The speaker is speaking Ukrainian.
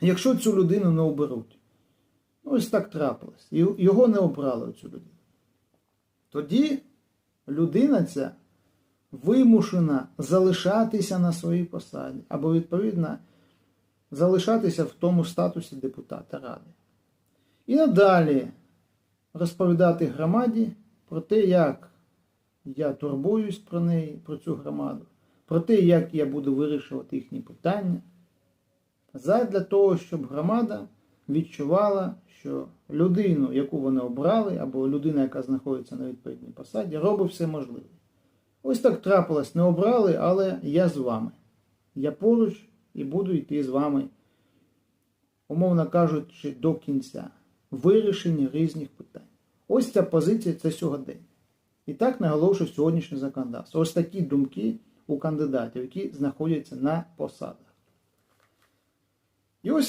якщо цю людину не оберуть. Ну, Ось так трапилось. Його не обрали цю людину. Тоді людина ця вимушена залишатися на своїй посаді, або, відповідно, залишатися в тому статусі депутата Ради. І надалі розповідати громаді про те, як я турбуюсь про неї, про цю громаду, про те, як я буду вирішувати їхні питання, задля того, щоб громада відчувала, що людину, яку вони обрали, або людина, яка знаходиться на відповідній посаді, робить все можливе. Ось так трапилось, не обрали, але я з вами. Я поруч і буду йти з вами, умовно кажучи, до кінця вирішення різних питань. Ось ця позиція це сьогодення. І так наголошую сьогоднішнє законодавство. Ось такі думки у кандидатів, які знаходяться на посадах. І ось